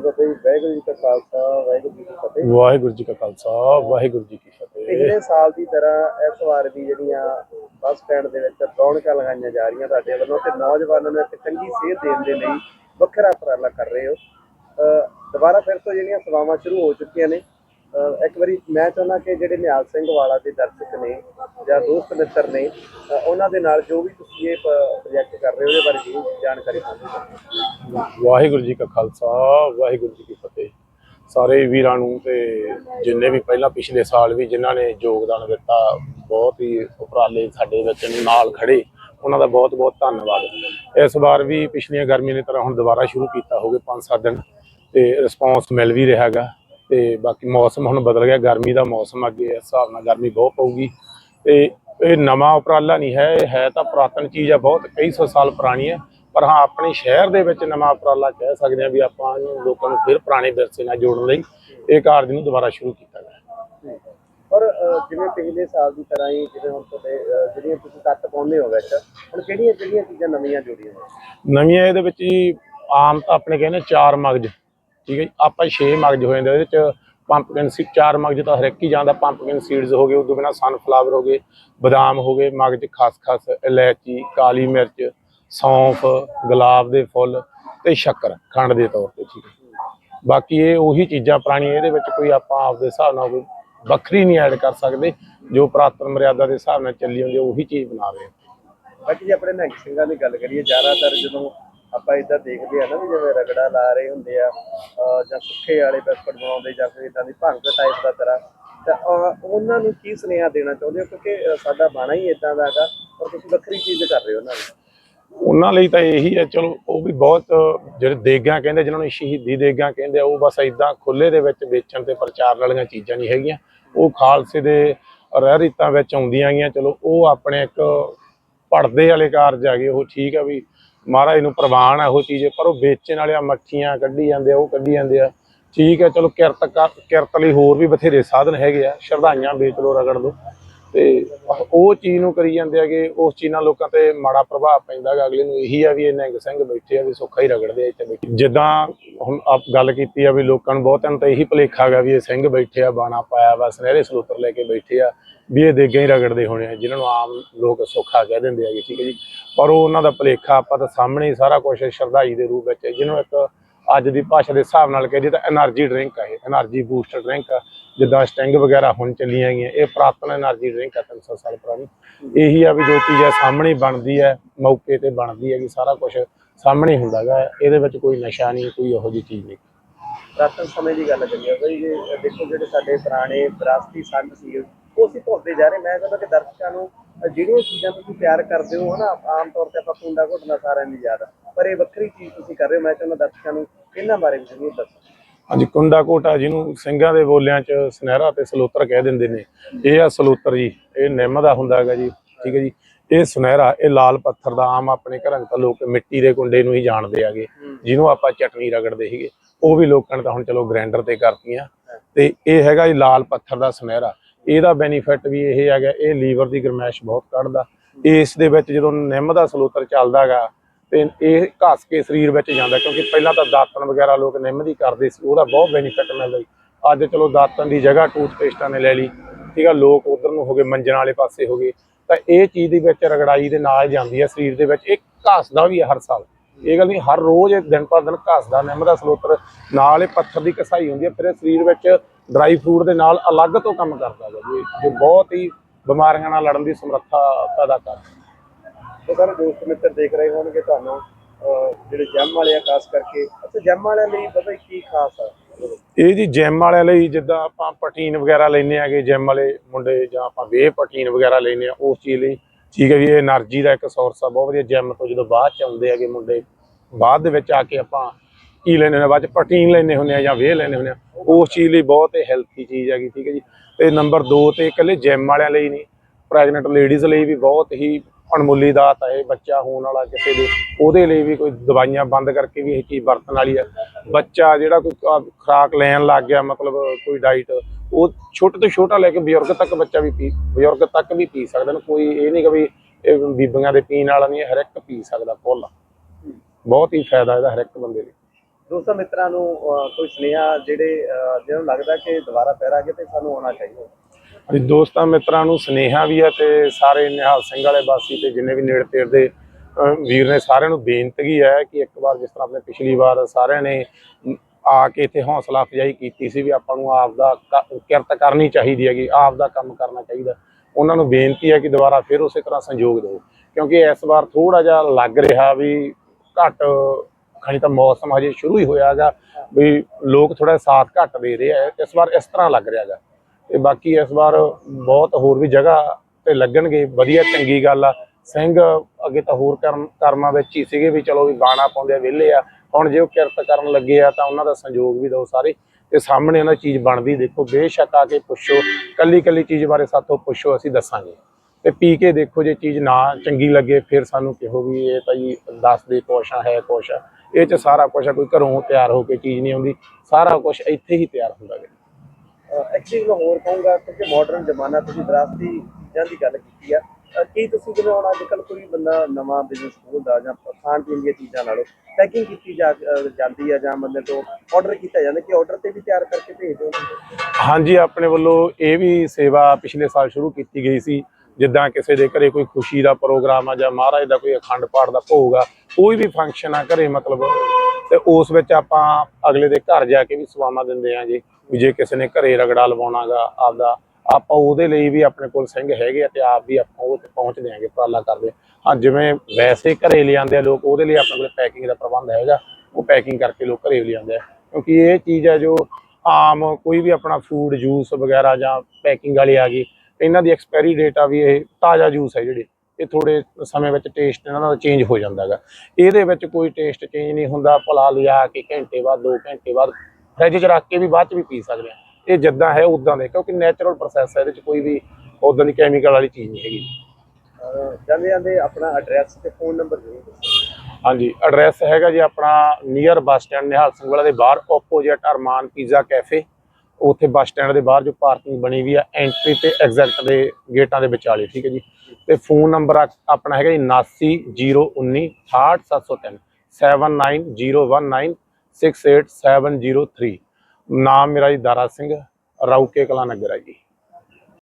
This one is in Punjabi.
ਬਾਬਾ ਜੀ ਵਾਹਿਗੁਰੂ ਜੀ ਕਾ ਖਾਲਸਾ ਵਾਹਿਗੁਰੂ ਜੀ ਕੀ ਫਤਿਹ। ਵਾਹਿਗੁਰੂ ਜੀ ਕਾ ਖਾਲਸਾ ਵਾਹਿਗੁਰੂ ਜੀ ਕੀ ਫਤਿਹ। ਪਿਛਲੇ ਸਾਲ ਦੀ ਤਰ੍ਹਾਂ ਇਸ ਵਾਰ ਵੀ ਜਿਹੜੀਆਂ ਬੱਸ ਸਟੈਂਡ ਦੇ ਵਿੱਚ ਰੌਣਕਾਂ ਲਗਾਈਆਂ ਜਾ ਰਹੀਆਂ ਤੁਹਾਡੇ ਵੱਲੋਂ ਤੇ ਨੌਜਵਾਨਾਂ ਨੂੰ ਇੱਕ ਚੰਗੀ ਸੇਧ ਦੇਣ ਦੇ ਲਈ ਵੱਖਰਾ ਉਪਰਾਲਾ ਕਰ ਰਹੇ ਹੋ। ਦੁਬਾਰਾ ਫਿਰ ਤੋਂ ਜਿਹੜੀਆਂ ਸੇਵਾਵਾਂ ਸ਼ੁਰੂ ਹੋ ਚੁੱਕੀਆਂ ਨੇ ਇੱਕ ਵਾਰੀ ਮੈਂ ਚਾਹੁੰਦਾ ਕਿ ਜਿਹੜੇ ਨਿਹਾਲ ਸਿੰਘ ਵਾਲਾ ਦੇ ਦਰਸ਼ਕ ਨੇ ਜਾਂ ਦੋਸਤ ਮਿੱਤਰ ਨੇ ਉਹਨਾਂ ਦੇ ਨਾਲ ਜੋ ਵੀ ਤੁਸੀਂ ਇਹ ਪ੍ਰੋਜੈਕਟ ਕਰ ਰਹੇ ਹੋ ਉਹਦੇ ਬਾਰੇ ਜ਼ਰੂਰ ਜਾਣਕਾਰੀ ਸਾਂਝੀ ਵਾਹਿਗੁਰੂ ਜੀ ਕਾ ਖਾਲਸਾ, ਵਾਹਿਗੁਰੂ ਜੀ ਕੀ ਫਤਿਹ। ਸਾਰੇ ਵੀਰਾਂ ਨੂੰ ਤੇ ਜਿੰਨੇ ਵੀ ਪਹਿਲਾਂ ਪਿਛਲੇ ਸਾਲ ਵੀ ਜਿਨ੍ਹਾਂ ਨੇ ਯੋਗਦਾਨ ਦਿੱਤਾ, ਬਹੁਤ ਹੀ ਉਪਰਾਲੇ ਸਾਡੇ ਵਿੱਚ ਨਾਲ ਖੜੇ, ਉਹਨਾਂ ਦਾ ਬਹੁਤ ਬਹੁਤ ਧੰਨਵਾਦ। ਇਸ ਵਾਰ ਵੀ ਪਿਛਲੀਆਂ ਗਰਮੀਆਂ ਦੀ ਤਰ੍ਹਾਂ ਹੁਣ ਦੁਬਾਰਾ ਸ਼ੁਰੂ ਕੀਤਾ ਹੋਗੇ 5-7 ਦਿਨ, ਤੇ ਰਿਸਪੌਂਸ ਮਿਲ ਵੀ ਰਿਹਾ ਹੈਗਾ। ਤੇ ਬਾਕੀ ਮੌਸਮ ਹੁਣ ਬਦਲ ਗਿਆ ਗਰਮੀ ਦਾ ਮੌਸਮ ਅੱਗੇ ਇਸ ਹਿਸਾਬ ਨਾਲ ਗਰਮੀ ਬਹੁਤ ਪਊਗੀ। ਤੇ ਇਹ ਨਵਾਂ ਉਪਰਾਲਾ ਨਹੀਂ ਹੈ ਇਹ ਹੈ ਤਾਂ ਪੁਰਾਤਨ ਚੀਜ਼ ਆ ਬਹੁਤ ਕਈ ਸੌ ਸਾਲ ਪੁਰਾਣੀ ਹੈ। ਪਰ ਹਾਂ ਆਪਣੇ ਸ਼ਹਿਰ ਦੇ ਵਿੱਚ ਨਵਾਂ ਉਪਰਾਲਾ ਕਹਿ ਸਕਦੇ ਹਾਂ ਵੀ ਆਪਾਂ ਇਹਨੂੰ ਲੋਕਾਂ ਨੂੰ ਫਿਰ ਪੁਰਾਣੇ ਵਿਰਸੇ ਨਾਲ ਜੋੜਨ ਲਈ ਇਹ ਕਾਰਜ ਨੂੰ ਦੁਬਾਰਾ ਸ਼ੁਰੂ ਕੀਤਾ ਗਿਆ ਅਹ, ਜਿਵੇਂ ਪਿਛਲੇ ਸਾਲ ਦੀ ਤਰ੍ਹਾਂ ਹੀ ਜਿਵੇਂ ਹੁਣ ਤੁਹਾਡੇ ਜਿਹੜੀਆਂ ਤੁਸੀਂ ਤੱਤ ਪਾਉਂਦੇ ਹੋ ਵਿੱਚ ਹੁਣ ਕਿਹੜੀਆਂ ਕਿਹੜੀਆਂ ਚੀਜ਼ਾਂ ਨਵੀਆਂ ਜੋੜੀਆਂ ਨਵੀਆਂ ਇਹਦੇ ਵਿੱਚ ਹੀ ਆਮ ਤਾਂ ਆਪਣੇ ਕਹਿੰਦੇ ਚਾਰ ਮਗਜ। ਠੀਕ ਹੈ ਜੀ? ਆਪਾਂ 6 ਮਗਜ ਹੋ ਜਾਂਦੇ ਇਹਦੇ ਵਿੱਚ ਪੰਪਕਿਨ ਸੀ ਚਾਰ ਮਗਜ ਤਾਂ ਹਰੇਕ ਹੀ ਜਾਂਦਾ ਪੰਪਕਿਨ ਸੀਡਸ ਹੋ ਗਏ ਉਦੋਂ ਬਿਨਾ ਸਨਫਲਾਵਰ ਹੋ ਗਏ, ਬਦਾਮ ਹੋ ਗਏ ਮਗਜ ਖਸਖਸ, ਇਲਾਇਚੀ, ਕਾਲੀ ਮਿਰਚ, ਸੌਂਫ, ਗੁਲਾਬ ਦੇ ਫੁੱਲ ਤੇ ਸ਼ੱਕਰ, ਖੰਡ ਦੇ ਤੌਰ ਤੇ, ਠੀਕ ਹੈ ਬਾਕੀ ਇਹ ਉਹੀ ਚੀਜ਼ਾਂ ਪੁਰਾਣੀਆਂ, ਇਹਦੇ ਵਿੱਚ ਕੋਈ ਆਪਾਂ ਆਪਦੇ ਹਿਸਾਬ ਨਾਲ ਕੋਈ ਵੱਖਰੀ ਨਹੀਂ ਐਡ ਕਰ ਸਕਦੇ, ਜੋ ਪ੍ਰਾਤਨ ਮਰਿਆਦਾ ਦੇ ਹਿਸਾਬ ਨਾਲ ਚੱਲੀ ਹੁੰਦੀ ਹੈ ਉਹੀ ਚੀਜ਼ ਬਣਾ ਰਹੇ ਬਾਕੀ ਜੇ ਆਪਣੇ ਨਿਹੰਗ ਸਿੰਘਾਂ ਦੀ ਗੱਲ ਕਰੀਏ, ਜ਼ਿਆਦਾਤਰ ਜਦੋਂ ਆਪਾਂ ਇਦਾਂ ਦੇਖਦੇ ਆ ਨਾ ਵੀ ਜਿਵੇਂ ਰਗੜਾ ਲਾ ਰਹੇ ਹੁੰਦੇ ਆ ਜਾਂ ਸੁੱਕੇ ਵਾਲੇ ਬਿਸਕੁਟ ਬਣਾਉਂਦੇ ਜਾਂ ਫਿਰ ਇਦਾਂ ਦੀ ਭੰਗ ਟਾਈਪ ਦਾ ਤਰ੍ਹਾਂ, ਤਾਂ ਉਹਨਾਂ ਨੂੰ ਕੀ ਸੁਨੇਹਾ ਦੇਣਾ ਚਾਹੁੰਦੇ ਹੋ? ਕਿਉਂਕਿ ਸਾਡਾ ਬਾਣਾ ਹੀ ਇਦਾਂ ਦਾ ਹੈਗਾ ਪਰ ਤੁਸੀਂ ਵੱਖਰੀ ਚੀਜ਼ ਕਰ ਰਹੇ ਹੋ ਉਹਨਾਂ ਨੂੰ ਉਹਨਾਂ ਲਈ ਤਾਂ ਇਹੀ ਹੈ, ਚਲੋ, ਉਹ ਵੀ ਬਹੁਤ, ਜਿਹੜੇ ਦੇਗਾ ਕਹਿੰਦੇ ਜਿਨ੍ਹਾਂ ਨੂੰ ਸ਼ਹੀਦੀ ਦੇਗਾ ਕਹਿੰਦੇ ਆ, ਉਹ ਬਸ ਇਦਾਂ ਖੁੱਲੇ ਦੇ ਵਿੱਚ ਵੇਚਣ ਤੇ ਪ੍ਰਚਾਰ ਵਾਲੀਆਂ ਚੀਜ਼ਾਂ ਨਹੀਂ ਹੈਗੀਆਂ। ਉਹ ਖਾਲਸੇ ਦੇ ਰਹਿ ਰੀਤਾਂ ਵਿੱਚ ਆਉਂਦੀਆਂ ਗਈਆਂ। ਚਲੋ, ਉਹ ਆਪਣੇ ਇੱਕ ਪੜਦੇ ਵਾਲੇ ਕਾਰਜ ਹੈਗੇ, ਉਹ ਠੀਕ ਆ ਵੀ ਮਹਾਰਾਜ ਨੂੰ ਪ੍ਰਵਾਨ ਆ ਉਹ ਚੀਜ਼, ਪਰ ਉਹ ਵੇਚਣ ਵਾਲਿਆਂ ਮੱਖੀਆਂ ਕੱਢੀ ਜਾਂਦੇ ਆ, ਉਹ ਕੱਢੀ ਜਾਂਦੇ ਆ। ਠੀਕ ਹੈ, ਚਲੋ ਕਿਰਤ ਕਰ- ਕਿਰਤ ਲਈ ਹੋਰ ਵੀ ਬਥੇਰੇ ਸਾਧਨ ਹੈਗੇ ਆ। ਸ਼ਰਧਾਈਆਂ ਵੇਚ ਲੋ ਰਗੜ ਲੋ ਤੇ ਉਹ ਚੀਜ਼ ਨੂੰ ਕਰੀ ਜਾਂਦੇ ਆ ਆਗੇ ਉਸ ਚੀਜ਼ ਨਾਲ ਲੋਕਾਂ ਤੇ ਮਾੜਾ ਪ੍ਰਭਾਵ ਪੈਂਦਾ ਗਾ ਅਗਲੇ ਨੂੰ ਇਹੀ ਆ ਵੀ ਇਹ ਨਿਹੰਗ ਸਿੰਘ ਬੈਠੇ ਆ ਵੀ ਸੁੱਖਾ ਹੀ ਰਗੜਦੇ ਆ ਇੱਥੇ ਬੈਠੇ। ਜਿੱਦਾਂ ਹੁਣ ਆਪ ਗੱਲ ਕੀਤੀ ਆ ਵੀ ਲੋਕਾਂ ਨੂੰ ਬਹੁਤਿਆਂ ਨੂੰ ਤਾਂ ਇਹੀ ਭੁਲੇਖਾ ਹੈਗਾ ਵੀ ਇਹ ਸਿੰਘ ਬੈਠੇ ਆ, ਬਾਣਾ ਪਾਇਆ ਵਾ, ਸੁਨਹਿਰੇ ਸਲੂਤਰ ਲੈ ਕੇ ਬੈਠੇ ਆ, ਵੀ ਇਹ ਦੇਗਾਂ ਹੀ ਰਗੜਦੇ ਹੋਣੇ ਆ, ਜਿਨ੍ਹਾਂ ਨੂੰ ਆਮ ਲੋਕ ਸੁੱਖਾ ਕਹਿ ਦਿੰਦੇ ਆਗੇ ਠੀਕ ਹੈ ਜੀ। ਪਰ ਉਹ ਉਹਨਾਂ ਦਾ ਭੁਲੇਖਾ ਆਪਾਂ ਤਾਂ ਸਾਹਮਣੇ ਹੀ ਸਾਰਾ ਕੁਝ ਸ਼ਰਧਾਈ ਦੇ ਰੂਪ ਵਿੱਚ ਜਿਹਨੂੰ ਇੱਕ ਅੱਜ ਦੀ ਭਾਸ਼ਾ ਦੇ ਹਿਸਾਬ ਨਾਲ ਕਹੀਏ ਤਾਂ એનર્ਜੀ ਡਰਿੰਕ ਹੈ એનર્ਜੀ ਬੂਸਟਰ ਡਰਿੰਕ ਜਿੱਦਾਂ ਸਟਿੰਗ ਵਗੈਰਾ ਹੁਣ ਚੱਲੀਆਂ ਗਈਆਂ, ਇਹ ਪ੍ਰਾਤਨ એનર્ਜੀ ਡਰਿੰਕ ਹੈ 300 ਸਾਲ ਪੁਰਾਣੀ। ਇਹੀ ਆ ਵੀ ਜੋ ਚੀਜ਼ ਸਾਹਮਣੇ ਬਣਦੀ ਹੈ ਮੌਕੇ ਤੇ ਬਣਦੀ ਹੈ ਕਿ ਸਾਰਾ ਕੁਝ ਸਾਹਮਣੇ ਹੁੰਦਾਗਾ ਇਹਦੇ ਵਿੱਚ ਕੋਈ ਨਸ਼ਾ ਨਹੀਂ, ਕੋਈ ਉਹੋ ਜੀ ਚੀਜ਼ ਨਹੀਂ। ਪ੍ਰਾਤਨ ਸਮੇਂ ਦੀ ਗੱਲ ਕਰੀਏ ਬਈ, ਜੇ ਦੇਖੋ ਜਿਹੜੇ ਸਾਡੇ ਪੁਰਾਣੇ ਵਿਰਾਸਤੀ ਸੰਦ ਸੀ ਉਹ ਅਸੀਂ ਭੁੱਲਦੇ ਜਾ ਰਹੇ, ਮੈਂ ਕਹਿੰਦਾ ਕਿ ਦਰਸ਼ਕਾਂ ਨੂੰ ਜਿਹੜੀਆਂ ਚੀਜ਼ਾਂ ਤੁਸੀਂ ਪਿਆਰ ਕਰਦੇ ਹੋ, ਹਨਾ, ਆਮ ਤੌਰ ਤੇ ਆਪਾਂ ਕੁੰਡਾ ਘਟਨਾ ਸਾਰਿਆਂ ਦੀ ਯਾਦ ਆ। ਪਰ ਇਹ ਵੱਖਰੀ ਚੀਜ਼ ਤੁਸੀਂ ਕਰ ਰਹੇ ਹੋ, ਮੈਂ ਚਾਹੁੰਦਾ ਦਰਸ਼ਕਾਂ ਨੂੰ ਇਹਨਾਂ ਬਾਰੇ ਵੀ ਜ਼ਰੂਰ ਦੱਸੋ। ਹਾਂਜੀ, ਕੁੰਡਾ ਕੋਟਾ ਜਿਹਨੂੰ ਸਿੰਘਾਂ ਦੇ ਬੋਲਿਆਂ 'ਚ ਸੁਨਹਿਰਾ ਤੇ ਸਲੋਤਰ ਕਹਿ ਦਿੰਦੇ ਨੇ, ਇਹ ਆ ਸਲੋਤਰ ਜੀ, ਇਹ ਨਿੰਮ ਦਾ ਹੁੰਦਾ ਹੈਗਾ ਜੀ, ਠੀਕ ਹੈ ਜੀ, ਇਹ ਸੁਨਹਿਰਾ, ਇਹ ਲਾਲ ਪੱਥਰ ਦਾ ਆਮ ਆਪਣੇ ਘਰਾਂ 'ਚ ਤਾਂ ਲੋਕ ਮਿੱਟੀ ਦੇ ਕੁੰਡੇ ਨੂੰ ਹੀ ਜਾਣਦੇ ਆਗੇ ਜਿਹਨੂੰ ਆਪਾਂ ਚਟਨੀ ਰਗੜਦੇ ਸੀਗੇ, ਉਹ ਵੀ ਲੋਕਾਂ ਨੇ ਤਾਂ ਹੁਣ ਚਲੋ ਗ੍ਰਾਈਂਡਰ ਤੇ ਕਰਤੀਆਂ, ਤੇ ਇਹ ਹੈਗਾ ਜੀ ਲਾਲ ਪੱਥਰ ਦਾ ਸੁਨਹਿਰਾ, ਇਹਦਾ ਬੈਨੀਫਿਟ ਵੀ ਇਹ ਹੈਗਾ, ਇਹ ਲੀਵਰ ਦੀ ਗਰਮੈਸ਼ ਬਹੁਤ ਕੱਢਦਾ, ਇਸ ਦੇ ਵਿੱਚ ਜਦੋਂ ਨਿੰਮ ਦਾ ਸਲੋਤਰ ਚੱਲਦਾਗਾ ਤੇ ਇਹ ਘਸ ਕੇ ਸਰੀਰ ਵਿੱਚ ਜਾਂਦਾ, ਕਿਉਂਕਿ ਪਹਿਲਾਂ ਤਾਂ ਦਾਤਣ ਵਗੈਰਾ ਲੋਕ ਨਿੰਮ ਦੀ ਕਰਦੇ ਸੀ, ਉਹਦਾ ਬਹੁਤ ਬੈਨੀਫਿਟ ਮਿਲਦਾ ਸੀ। ਅੱਜ ਚਲੋ ਦਾਤਣ ਦੀ ਜਗ੍ਹਾ ਟੂਥਪੇਸਟਾਂ ਨੇ ਲੈ ਲਈ, ਠੀਕ ਆ, ਲੋਕ ਉਧਰ ਨੂੰ ਹੋ ਗਏ, ਮੰਜਣ ਵਾਲੇ ਪਾਸੇ ਹੋ ਗਏ। ਤਾਂ ਇਹ ਚੀਜ਼ ਦੇ ਵਿੱਚ ਰਗੜਾਈ ਦੇ ਨਾਲ ਜਾਂਦੀ ਹੈ ਸਰੀਰ ਦੇ ਵਿੱਚ, ਇਹ ਘਸਦਾ ਵੀ ਹੈ ਹਰ ਸਾਲ। ਇਹ ਗੱਲ ਨਹੀਂ, ਹਰ ਰੋਜ਼ ਇਹ ਦਿਨ ਪਰ ਦਿਨ ਘਸਦਾ, ਨਿੰਮ ਦਾ ਸਲੋਤਰ ਨਾਲ ਇਹ ਪੱਥਰ ਦੀ ਕਸਾਈ ਹੁੰਦੀ ਹੈ ਫਿਰ ਇਹ ਸਰੀਰ ਵਿੱਚ ਡਰਾਈ ਫਰੂਟ ਦੇ ਨਾਲ ਅਲੱਗ ਤੋਂ ਕੰਮ ਕਰਦਾ ਹੈ ਜੋ ਬਹੁਤ ਹੀ ਬਿਮਾਰੀਆਂ ਨਾਲ ਲੜਨ ਦੀ ਸਮਰੱਥਾ ਪੈਦਾ ਕਰਦਾ। ਉਹ ਸਾਰੇ ਦੋਸਤ ਮਿੱਤਰ ਦੇਖ ਰਹੇ ਹੋਣਗੇ ਤੁਹਾਨੂੰ ਜਿਹੜੇ ਜੈਮ ਵਾਲੇ ਆ, ਖਾਸ ਕਰਕੇ। ਅੱਛਾ ਜੈਮ ਵਾਲਿਆਂ ਲਈ ਪਤਾ ਕੀ ਖਾਸ ਆ? ਇਹ ਜੀ ਜੈਮ ਵਾਲਿਆਂ ਲਈ ਜਿੱਦਾਂ ਆਪਾਂ ਪਟੀਨ ਵਗੈਰਾ ਲੈਨੇ ਆਗੇ ਜੈਮ ਵਾਲੇ ਮੁੰਡੇ ਜਾਂ ਆਪਾਂ ਵੇ ਪਟੀਨ ਵਗੈਰਾ ਲੈਨੇ ਆ, ਉਸ ਚੀਜ਼ ਲਈ। ਠੀਕ ਹੈ ਜੀ, ਇਹ એનર્ਜੀ ਦਾ ਇੱਕ ਸੋਰਸ ਆ, ਬਹੁਤ ਵਧੀਆ ਜੈਮ ਤੋਂ ਜਦੋਂ ਬਾਅਦ ਚ ਆਉਂਦੇ ਆਗੇ ਮੁੰਡੇ, ਬਾਅਦ ਦੇ ਵਿੱਚ ਆ ਕੇ ਆਪਾਂ ਕੀ ਲੈਨੇ ਨੇ ਬਾਅਦ ਚ ਪਟੀਨ ਲੈਨੇ ਹੁੰਦੇ ਆ ਜਾਂ ਵੇ ਲੈਨੇ ਹੁੰਦੇ ਆ, ਉਸ ਚੀਜ਼ ਲਈ ਬਹੁਤ ਹੀ ਹੈਲਥੀ ਚੀਜ਼ ਹੈਗੀ, ਠੀਕ ਹੈ ਜੀ। ਤੇ ਨੰਬਰ 2 ਤੇ ਇਕੱਲੇ ਜੈਮ ਵਾਲਿਆਂ ਲਈ ਨਹੀਂ ਪ੍ਰੈਗਨੈਂਟ ਲੇਡੀਜ਼ ਲਈ ਵੀ ਬਹੁਤ ਹੀ ਅਣਮੁੱਲੀ ਦਾਤ ਹੈ ਬੱਚਾ ਹੋਣ ਵਾਲਾ ਕਿਸੇ ਦੇ, ਉਹਦੇ ਲਈ ਵੀ ਕੋਈ ਦਵਾਈਆਂ ਬੰਦ ਕਰਕੇ ਵੀ ਇਹ ਚੀਜ਼ ਵਰਤਣ ਵਾਲੀ ਹੈ ਬੱਚਾ ਜਿਹੜਾ ਕੋਈ ਕ- ਖੁਰਾਕ ਲੈਣ ਲੱਗ ਗਿਆ, ਮਤਲਬ ਕੋਈ ਡਾਈਟ ਉਹ ਛੋਟੇ ਤੋਂ ਛੋਟਾ ਲੈ ਕੇ ਬਜ਼ੁਰਗ ਤੱਕ ਬੱਚਾ ਵੀ ਪੀ, ਬਜ਼ੁਰਗ ਤੱਕ ਵੀ ਪੀ ਸਕਦਾ ਨੇ, ਕੋਈ ਇਹ ਨਹੀਂ ਕਿ ਵੀ ਇਹ ਬੀਬੀਆਂ ਦੇ ਪੀਣ ਵਾਲਾ ਨਹੀਂ ਹਰ ਇੱਕ ਪੀ ਸਕਦਾ ਫੁੱਲ। ਬਹੁਤ ਹੀ ਫਾਇਦਾ ਇਹਦਾ ਹਰ ਇੱਕ ਬੰਦੇ ਲਈ। ਦੋਸਤਾਂ, ਮਿੱਤਰਾਂ ਨੂੰ ਕੋਈ ਸੁਨੇਹਾ ਜਿਹੜੇ ਜਿਹਨਾਂ ਨੂੰ ਲੱਗਦਾ ਕਿ ਦੁਬਾਰਾ ਫੇਰ ਆ ਗਏ ਤੇ ਸਾਨੂੰ ਆਉਣਾ ਚਾਹੀਦਾ। ਵੀ ਦੋਸਤਾਂ ਮਿੱਤਰਾਂ ਨੂੰ ਸੁਨੇਹਾ ਵੀ ਹੈ ਤੇ ਸਾਰੇ ਨਿਹਾਲ ਸਿੰਘ ਵਾਲੇ ਵਾਸੀ ਤੇ ਜਿੰਨੇ ਵੀ ਨੇੜੇ ਤੇੜੇ ਦੇ ਵੀਰ ਨੇ ਸਾਰਿਆਂ ਨੂੰ ਬੇਨਤੀ ਹੈ ਕਿ ਇੱਕ ਵਾਰ ਜਿਸ ਤਰ੍ਹਾਂ ਆਪਣੇ ਪਿਛਲੀ ਵਾਰ ਸਾਰਿਆਂ ਨੇ ਆ ਕੇ ਇੱਥੇ ਹੌਸਲਾ ਅਫਜ਼ਾਈ ਕੀਤੀ ਸੀ ਵੀ ਆਪਾਂ ਨੂੰ ਆਪ ਦਾ ਕਿਰਤ ਕਰਨੀ ਚਾਹੀਦੀ ਹੈਗੀ ਆਪ ਦਾ ਕੰਮ ਕਰਨਾ ਚਾਹੀਦਾ। ਉਹਨਾਂ ਨੂੰ ਬੇਨਤੀ ਹੈ ਕਿ ਦੁਬਾਰਾ ਫਿਰ ਉਸੇ ਤਰ੍ਹਾਂ ਸੰਯੋਗ ਦਿਓ। ਕਿਉਂਕਿ ਇਸ ਵਾਰ ਥੋੜਾ ਜਿਹਾ ਲੱਗ ਰਿਹਾ ਵੀ ਘੱਟ, ਖਣੀ ਤਾਂ ਮੌਸਮ ਹਜੇ ਸ਼ੁਰੂ ਹੀ ਹੋਇਆ ਹੈਗਾ ਵੀ ਲੋਕ ਥੋੜਾ ਸਾਥ ਘੱਟ ਦੇ ਰਹੇ ਆ ਇਸ ਵਾਰ ਇਸ ਤਰ੍ਹਾਂ ਲੱਗ ਰਿਹਾ ਹੈਗਾ ਤੇ ਬਾਕੀ ਇਸ ਵਾਰ ਬਹੁਤ ਹੋਰ ਵੀ ਜਗ੍ਹਾ ਤੇ ਲੱਗਣਗੇ। ਵਧੀਆ, ਚੰਗੀ ਗੱਲ ਆ। ਸਿੰਘ ਅੱਗੇ ਤਾਂ ਹੋਰ ਕਰਮ ਕਰਮਾਂ ਵਿੱਚ ਹੀ ਸੀਗੇ ਵੀ ਚਲੋ ਵੀ ਗਾਣਾ ਪਾਉਂਦੇ ਆ, ਵਿਹਲੇ ਆ। ਹੁਣ ਜੇ ਉਹ ਕਿਰਤ ਕਰਨ ਲੱਗੇ ਆ ਤਾਂ ਉਹਨਾਂ ਦਾ ਸੰਯੋਗ ਵੀ ਦਿਓ ਸਾਰੇ। ਤੇ ਸਾਹਮਣੇ ਉਹਨਾਂ ਚੀਜ਼ ਬਣਦੀ ਦੇਖੋ, ਬੇਸ਼ੱਕ ਆ ਕੇ ਪੁੱਛੋ ਕੱਲੀ ਕੱਲੀ ਚੀਜ਼ ਬਾਰੇ ਸਾਥੋਂ ਪੁੱਛੋ, ਅਸੀਂ ਦੱਸਾਂਗੇ। ਤੇ ਪੀ ਕੇ ਦੇਖੋ ਜੇ ਚੀਜ਼ ਨਾ ਚੰਗੀ ਲੱਗੇ, ਫਿਰ ਸਾਨੂੰ ਕਿਹੋ ਵੀ ਇਹ ਤਾਂ ਜੀ ਦੱਸ ਦੇ, ਕੁਛ ਆ, ਹੈ ਕੁਛ ਆ। ਇਹ ਚ ਸਾਰਾ ਕੁਛ ਆ, ਕੋਈ ਘਰੋਂ ਤਿਆਰ ਹੋ ਕੇ ਚੀਜ਼ ਨਹੀਂ ਆਉਂਦੀ। ਸਾਰਾ ਕੁਛ ਇੱਥੇ ਹੀ ਤਿਆਰ ਹੁੰਦਾ ਹੈ ਐਕਚੁਅਲੀ ਮੈਂ ਹੋਰ ਕਹੂੰਗਾ, ਕਿਉਂਕਿ ਮਾਡਰਨ ਜ਼ਮਾਨਾ ਤੁਸੀਂ ਵਿਰਾਸਤੀ ਚੀਜ਼ਾਂ ਦੀ ਗੱਲ ਕੀਤੀ ਆ ਕੀ ਤੁਸੀਂ ਜਿਵੇਂ ਹੁਣ ਅੱਜ ਕੱਲ ਕੋਈ ਬੰਦਾ ਨਵਾਂ ਬਿਜ਼ਨਸ ਖੋਲਦਾ ਜਾਂ ਖਾਣ ਪੀਣ ਦੀਆਂ ਚੀਜ਼ਾਂ ਨਾਲੋਂ ਪੈਕਿੰਗ ਕੀਤੀ ਜਾ ਜਾਂਦੀ ਆ ਜਾਂ ਬੰਦੇ ਤੋਂ ਆਰਡਰ ਕੀਤਾ ਜਾਂਦਾ, ਕਿ ਆਰਡਰ ਤੇ ਵੀ ਤਿਆਰ ਕਰਕੇ ਭੇਜ ਦਿਓ? ਹਾਂਜੀ, ਆਪਣੇ ਵੱਲੋਂ ਇਹ ਵੀ ਸੇਵਾ ਪਿਛਲੇ ਸਾਲ ਸ਼ੁਰੂ ਕੀਤੀ ਗਈ ਸੀ, ਜਿੱਦਾਂ ਕਿਸੇ ਦੇ ਘਰੇ ਕੋਈ ਖੁਸ਼ੀ ਦਾ ਪ੍ਰੋਗਰਾਮ ਆ ਜਾਂ ਮਹਾਰਾਜ ਦਾ ਕੋਈ ਅਖੰਡ ਪਾਠ ਦਾ ਭੋਗ ਆ, ਕੋਈ ਵੀ ਫੰਕਸ਼ਨ ਆ ਘਰੇ ਮਤਲਬ, ਤੇ ਉਸ ਵਿੱਚ ਆਪਾਂ ਅਗਲੇ ਦੇ ਘਰ ਜਾ ਕੇ ਵੀ ਸੇਵਾਵਾਂ ਦਿੰਦੇ ਆ ਜੀ। ਵੀ ਜੇ ਕਿਸੇ ਨੇ ਘਰੇ ਰਗੜਾ ਲਵਾਉਣਾਗਾ ਆਪਦਾ, ਆਪਾਂ ਉਹਦੇ ਲਈ ਵੀ ਆਪਣੇ ਕੋਲ ਸਿੰਘ ਹੈਗੇ ਆ ਤੇ ਆਪ ਵੀ ਆਪਾਂ ਉਹ ਤੇ ਪਹੁੰਚ ਦਿਆਂਗੇ ਉਪਰਾਲਾ ਕਰਦੇ ਹਾਂ, ਜਿਵੇਂ ਵੈਸੇ ਘਰੇ ਲਿਆਂਦੇ ਆ ਲੋਕ, ਉਹਦੇ ਲਈ ਆਪਣੇ ਕੋਲ ਪੈਕਿੰਗ ਦਾ ਪ੍ਰਬੰਧ ਹੈਗਾ, ਉਹ ਪੈਕਿੰਗ ਕਰਕੇ ਲੋਕ ਘਰੇ ਲਿਆਉਂਦੇ ਆ। ਕਿਉਂਕਿ ਇਹ ਚੀਜ਼ ਹੈ ਜੋ ਆਮ ਕੋਈ ਵੀ ਆਪਣਾ ਫੂਡ ਜੂਸ ਵਗੈਰਾ ਜਾਂ ਪੈਕਿੰਗ ਵਾਲੇ ਆ ਗਈ ਇਹਨਾਂ ਦੀ ਐਕਸਪਾਇਰੀ ਡੇਟ ਆ ਵੀ ਇਹ ਤਾਜ਼ਾ ਜੂਸ ਹੈ ਜਿਹੜੇ, ਇਹ ਥੋੜੇ ਸਮੇਂ ਵਿੱਚ ਟੇਸਟ ਇਹਨਾਂ ਦਾ ਚੇਂਜ ਹੋ ਜਾਂਦਾ ਹੈਗਾ ਇਹਦੇ ਵਿੱਚ ਕੋਈ ਟੇਸਟ ਚੇਂਜ ਨਹੀਂ ਹੁੰਦਾ, ਭਲਾ ਲਿਆ ਕੇ ਘੰਟੇ ਬਾਅਦ 2 ਘੰਟੇ ਬਾਅਦ ਫ੍ਰਿਜ 'ਚ ਰੱਖ ਕੇ ਵੀ ਬਾਅਦ 'ਚ ਵੀ ਪੀ ਸਕਦੇ ਆ ਇਹ ਜਿੱਦਾਂ ਹੈ ਉਦਾਂ ਦੇ ਕਿਉਂਕਿ ਨੈਚੁਰਲ ਪ੍ਰੋਸੈਸ ਹੈ ਇਹਦੇ 'ਚ ਕੋਈ ਵੀ ਉਦਾਂ ਦੀ ਕੈਮੀਕਲ ਵਾਲੀ ਚੀਜ਼ ਨਹੀਂ ਹੈਗੀ। ਜਾਂਦੇ ਜਾਂਦੇ ਆਪਣਾ ਐਡਰੈਸ ਤੇ ਫੋਨ ਨੰਬਰ ਦੱਸੋ ਹਾਂਜੀ ਐਡਰੈਸ ਹੈਗਾ ਜੀ ਆਪਣਾ near bus stand Nihal Singh Wala ਦੇ ਬਾਹਰ ਆਪੋਜ਼ਿਟ ਅਰਮਾਨ ਪੀਜ਼ਾ ਕੈਫੇ ਉੱਥੇ ਬੱਸ ਸਟੈਂਡ ਦੇ ਬਾਹਰ ਜੋ ਪਾਰਕਿੰਗ ਬਣੀ ਵੀ ਆ ਐਂਟਰੀ ਤੇ ਐਗਜ਼ੈਕਟ ਦੇ ਗੇਟਾਂ ਦੇ ਵਿਚਾਲੇ ਠੀਕ ਹੈ ਜੀ। ਤੇ ਫੋਨ ਨੰਬਰ ਆਪਣਾ ਹੈਗਾ ਜੀ 79019 68703 7901968703 ਨਾਮ ਮੇਰਾ ਜੀ ਦਾਰਾ ਸਿੰਘ ਰਾਊਕੇ ਕਲਾ ਨਗਰ ਹੈ ਜੀ।